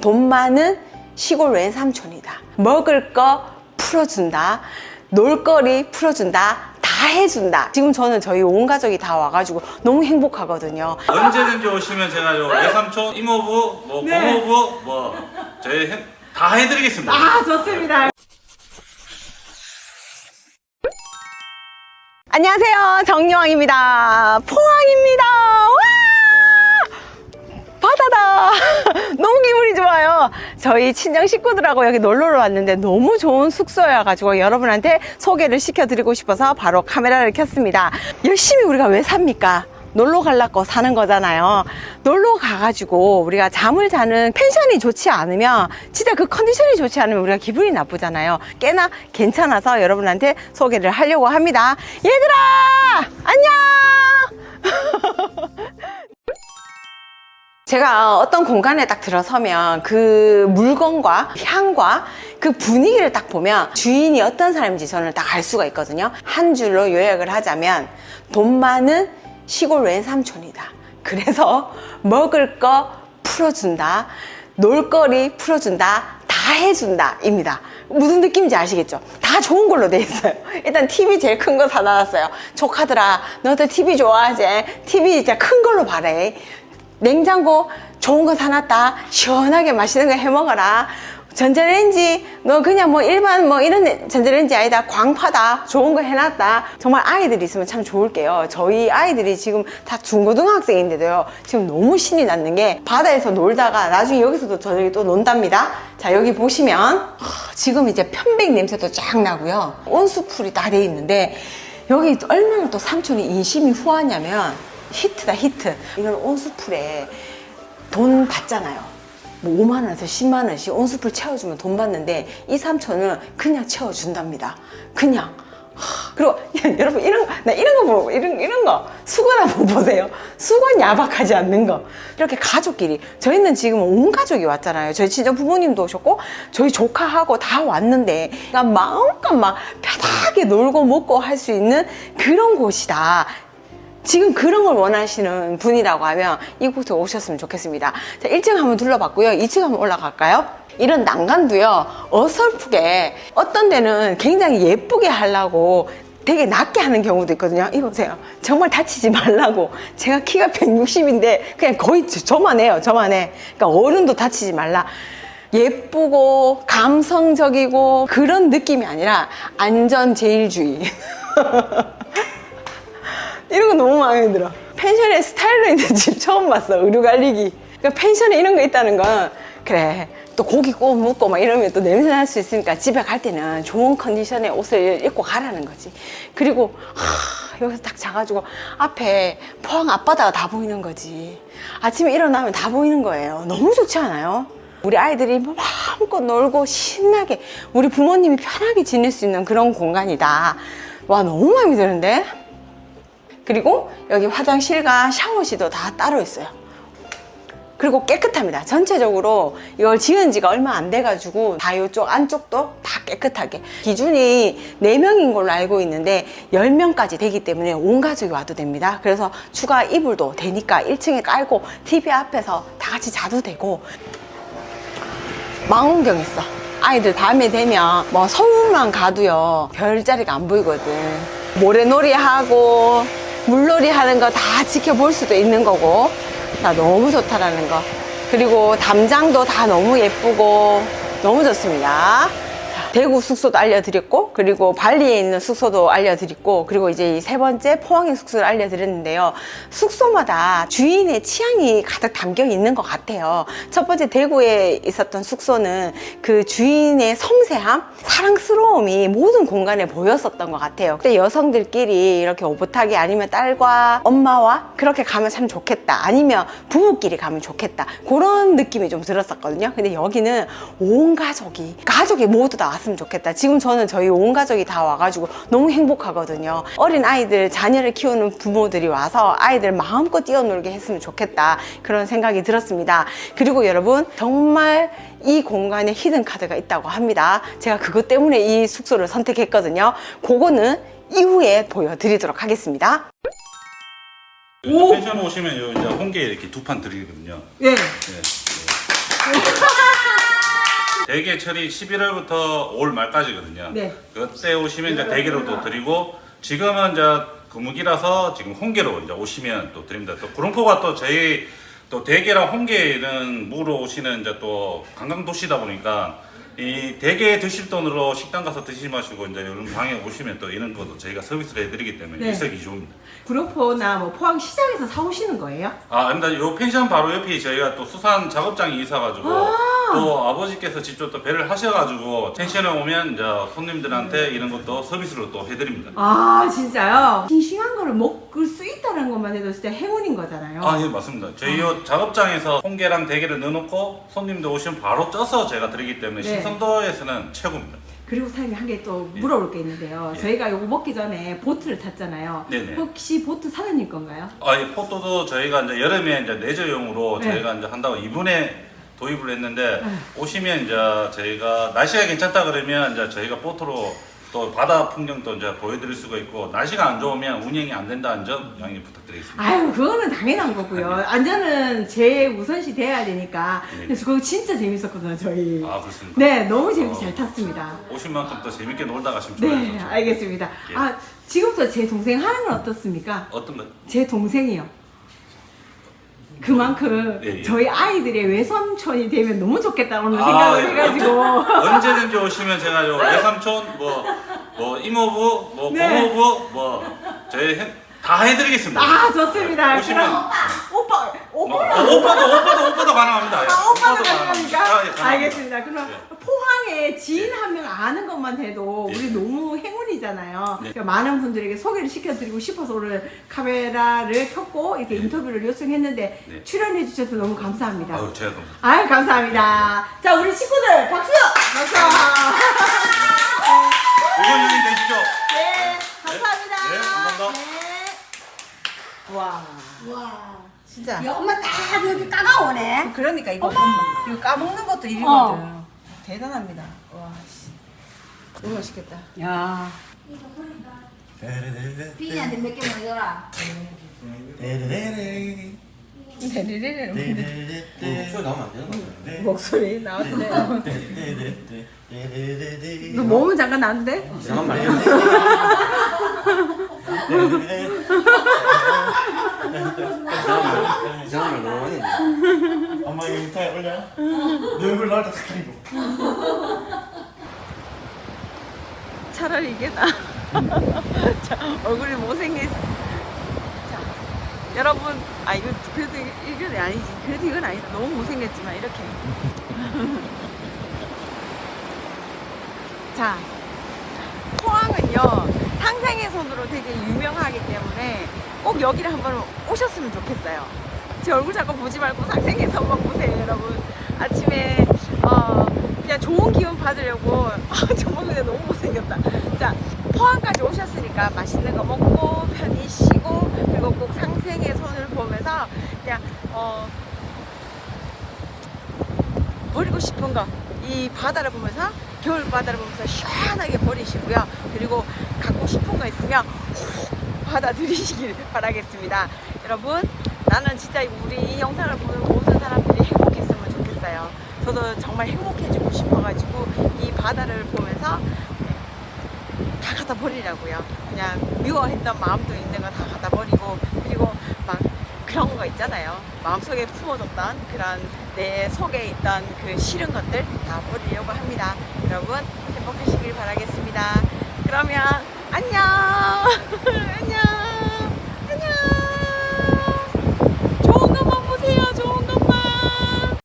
돈 많은 시골 왼삼촌이다. 먹을 거 풀어준다. 놀거리 풀어준다. 다 해준다. 지금 저는 저희 온 가족이 다 와가지고 너무 행복하거든요. 언제든지 오시면 제가 요 외삼촌, 이모부, 뭐 네. 고모부 뭐 저희 해- 다 해드리겠습니다. 아, 좋습니다. 안녕하세요. 정여왕입니다. 포항입니다. 바다다. 너무 기분이 좋아요. 저희 친정 식구들하고 여기 놀러를 왔는데 너무 좋은 숙소여 가지고 여러분한테 소개를 시켜드리고 싶어서 바로 카메라를 켰습니다. 열심히 우리가 왜 삽니까? 놀러 가려고 사는 거잖아요. 놀러 가가지고 우리가 잠을 자는 펜션이 좋지 않으면 진짜 그 컨디션이 좋지 않으면 우리가 기분이 나쁘잖아요. 꽤나 괜찮아서 여러분한테 소개를 하려고 합니다. 얘들아! 안녕! 제가 어떤 공간에 딱 들어서면 그 물건과 향과 그 분위기를 딱 보면 주인이 어떤 사람인지 저는 딱 알 수가 있거든요. 한 줄로 요약을 하자면 돈 많은 시골 왼삼촌이다. 그래서 먹을 거 풀어준다. 놀거리 풀어준다. 다 해준다. 입니다. 무슨 느낌인지 아시겠죠? 다 좋은 걸로 돼 있어요. 일단 TV 제일 큰 거 사다 놨어요. 조카들아, 너도 TV 좋아하지? TV 진짜 큰 걸로 바래. 냉장고 좋은 거 사놨다. 시원하게 맛있는 거 해 먹어라. 전자레인지 너 그냥 뭐 일반 뭐 이런 전자레인지 아니다. 광파다. 좋은 거 해놨다. 정말 아이들이 있으면 참 좋을게요. 저희 아이들이 지금 다 중고등학생인데도요. 지금 너무 신이 났는 게 바다에서 놀다가 나중에 여기서도 저녁에 또 논답니다. 자 여기 보시면 하, 지금 이제 편백 냄새도 쫙 나고요. 온수풀이 다 돼 있는데 여기 얼마나 또 삼촌이 인심이 후하냐면 히트다 히트 이런 온수풀에 돈 받잖아요. 뭐 5만 원에서 10만 원씩 온수풀 채워주면 돈 받는데 이 삼촌은 그냥 채워준답니다. 그냥. 하, 그리고 여러분 이런 거, 나 이런 거 보고 이런 이런 거 수건 한번 보세요. 수건 야박하지 않는 거. 이렇게 가족끼리 저희는 지금 온 가족이 왔잖아요. 저희 친정 부모님도 오셨고 저희 조카하고 다 왔는데 그러니까 마음껏 막 편하게 놀고 먹고 할 수 있는 그런 곳이다. 지금 그런 걸 원하시는 분이라고 하면 이곳에 오셨으면 좋겠습니다. 자, 1층 한번 둘러봤고요. 2층 한번 올라갈까요? 이런 난간도요, 어설프게, 어떤 데는 굉장히 예쁘게 하려고 되게 낮게 하는 경우도 있거든요. 이거 보세요. 정말 다치지 말라고. 제가 키가 160인데 그냥 거의 저- 저만 해요. 저만 해. 그러니까 어른도 다치지 말라. 예쁘고 감성적이고 그런 느낌이 아니라 안전 제일주의. 이런 거 너무 마음에 들어. 펜션에 스타일러 있는 집 처음 봤어. 의류 갈리기. 그러니까 펜션에 이런 거 있다는 건 그래. 또 고기 구워 먹고 막 이러면 또 냄새 날 수 있으니까 집에 갈 때는 좋은 컨디션의 옷을 입고 가라는 거지. 그리고 하, 여기서 딱 자가지고 앞에 포항 앞바다가 다 보이는 거지. 아침에 일어나면 다 보이는 거예요. 너무 좋지 않아요? 우리 아이들이 뭐 마음껏 놀고 신나게 우리 부모님이 편하게 지낼 수 있는 그런 공간이다. 와 너무 마음에 드는데? 그리고 여기 화장실과 샤워실도 다 따로 있어요. 그리고 깨끗합니다. 전체적으로 이걸 지은 지가 얼마 안 돼가지고 다 이쪽 안쪽도 다 깨끗하게. 기준이 4명인 걸로 알고 있는데 10명까지 되기 때문에 온 가족이 와도 됩니다. 그래서 추가 이불도 되니까 1층에 깔고 TV 앞에서 다 같이 자도 되고 망원경 있어. 아이들 밤에 되면 뭐 서울만 가도요 별자리가 안 보이거든. 모래놀이 하고 물놀이 하는 거 다 지켜볼 수도 있는 거고 나 너무 좋다라는 거. 그리고 담장도 다 너무 예쁘고 너무 좋습니다. 자, 대구 숙소도 알려드렸고 그리고 발리에 있는 숙소도 알려드렸고 그리고 이제 이세 번째 포항의 숙소를 알려드렸는데요. 숙소마다 주인의 취향이 가득 담겨 있는 것 같아요. 첫 번째 대구에 있었던 숙소는 그 주인의 섬세함 사랑스러움이 모든 공간에 보였었던 것 같아요. 근데 여성들끼리 이렇게 오붓하게 아니면 딸과 엄마와 그렇게 가면 참 좋겠다 아니면 부부끼리 가면 좋겠다 그런 느낌이 좀 들었었거든요. 근데 여기는 온 가족이 가족이 모두 다 왔으면 좋겠다 지금 저는 저희 온 가족이 다 와가지고 너무 행복하거든요 어린 아이들 자녀를 키우는 부모들이 와서 아이들 마음껏 뛰어놀게 했으면 좋겠다 그런 생각이 들었습니다 그리고 여러분 정말 이 공간에 히든 카드가 있다고 합니다 제가 그것 때문에 이 숙소를 선택했거든요 그거는 이후에 보여드리도록 하겠습니다 오! 펜션 오시면 요 이제 홍게 이렇게 두 판 드리거든요. 네. 네. 대게철이 11월부터 5월 말까지거든요. 네. 그때 오시면 이제 대게로 또 드리고 지금은 이제 금무기라서 지금 홍게로 이제 오시면 또 드립니다. 또 구룡포가 또 저희 또 대게랑 홍게는 무로 오시는 이제 또 관광 도시다 보니까 이 대게 드실 돈으로 식당 가서 드시지 마시고 이제 이런 방에 오시면 또 이런 것도 저희가 서비스를 해드리기 때문에 네. 일석이조입니다. 구룡포나 뭐 포항 시장에서 사오시는 거예요? 아, 아닙니다. 요 펜션 바로 옆에 저희가 또 수산 작업장이 있어가지고 또 아버지께서 직접 또 배를 하셔가지고 펜션에 오면 이제 손님들한테 이런 것도 서비스로 또 해드립니다. 아 진짜요? 싱싱한 거를 먹을 수 있다는 것만 해도 진짜 행운인 거잖아요. 아, 예, 맞습니다. 저희 요 작업장에서 홍게랑 대게를 넣어놓고 손님들 오시면 바로 쪄서 제가 드리기 때문에 네. 신선도에서는 최고입니다. 그리고 사장님 한 개또 물어볼 게 있는데요. 예. 저희가 이거 먹기 전에 보트를 탔잖아요. 네네. 혹시 보트 사장님 건가요? 아, 이 포도도 저희가 이제 여름에 이제 내저용으로 네. 저희가 이제 한다고 이번에 도입을 했는데 네. 오시면 이제 저희가 날씨가 괜찮다 그러면 이제 저희가 보트로 또 바다 풍경도 이제 보여드릴 수가 있고 날씨가 안 좋으면 운영이 안 된다는 점 양해 부탁드리겠습니다. 아유 그거는 당연한 거고요. 안전은 제 우선시 돼야 되니까. 네. 그래서 그거 진짜 재밌었거든요 저희. 아 그렇습니까? 네 너무 재밌게 어. 잘 탔습니다. 오신 만큼 또 재밌게 놀다 가시면 네 좋아요. 알겠습니다. 예. 아 지금부터 제 동생 하는 건 어떻습니까? 어떤 거? 제 동생이요. 그만큼 예, 예. 저희 아이들의 외삼촌이 되면 너무 좋겠다 오늘 아, 생각을 예. 해가지고 언제든지 오시면 제가 요 외삼촌 뭐, 뭐 이모부 뭐 네. 고모부 뭐 저희 해, 다 해드리겠습니다. 아 좋습니다. 오시면- 그럼 오빠 뭐, 오빠 어, 오빠도 오빠도 오빠도 가능합니다. 예. 아, 오빠도 오빠도 가능합니까? 아, 예, 가능합니다. 알겠습니다. 그럼 예. 포항에 지인 한 명 아는 것만 해도 예. 우리 너무 행운이잖아요. 네. 그러니까 많은 분들에게 소개를 시켜드리고 싶어서 오늘 카메라를 켰고 이렇게 인터뷰를 요청했는데 네. 출연해 주셔서 너무 감사합니다. 아유 제가 또 아유 감사합니다. 자 우리 친구들 박수! 박수! 여행 되시죠. 네 감사합니다. 네, 감사합니다. 네. 와 와. 진짜. 야, 엄마 딱 여기 까가오네. 그러니까 이거 이거 까먹는 것도 일이거든. 어. 대단합니다. 와 씨. 너무 맛있겠다. 야. 비니한테 몇 개만 줘라. 네네네네. 목소리 나오면 안 되는 거 같은데. 목소리 나왔네. 너 몸은 잠깐 나는데? 이상한 말이야. 이상한 말 너무 많이 했네. 엄마 이거 인스타에 올려? 내 얼굴 때 스크린 차라리 이게 나. 자, 얼굴이 못생겼어. 자, 여러분, 아 이거 그래도 이건 아니지. 그래도 이건 아니다. 너무 못생겼지만 이렇게. 자, 포항은요 상생의 손으로 되게 유명하기 때문에 꼭 여기를 한번 오셨으면 좋겠어요. 제 얼굴 자꾸 보지 말고 상생의 손만 보세요, 여러분. 아침에 어, 그냥 좋은 기운 받으려고 아, 정말 근데 너무 못생겼다. 자, 포항까지 오셨으니까 맛있는 거 먹고 편히 쉬고 그리고 꼭 상생의 손을 보면서 그냥 어, 버리고 싶은 거 이 바다를 보면서 겨울 바다를 보면서 시원하게 버리시고요. 그리고 갖고 싶은 거 있으면 훅 받아들이시길 바라겠습니다. 여러분, 나는 진짜 우리 이 영상을 보는 모든 사람들이 행복했으면 좋겠어요. 저도 정말 행복해지고 싶어가지고 이 바다를 보면서 네, 다 갖다 버리라고요. 그냥 미워했던 마음도 있는 거 다 갖다 버리고 그리고 막 그런 거 있잖아요. 마음속에 품어뒀던 그런 내 속에 있던 그 싫은 것들 다 버리려고 합니다. 여러분 행복하시길 바라겠습니다. 그러면 안녕.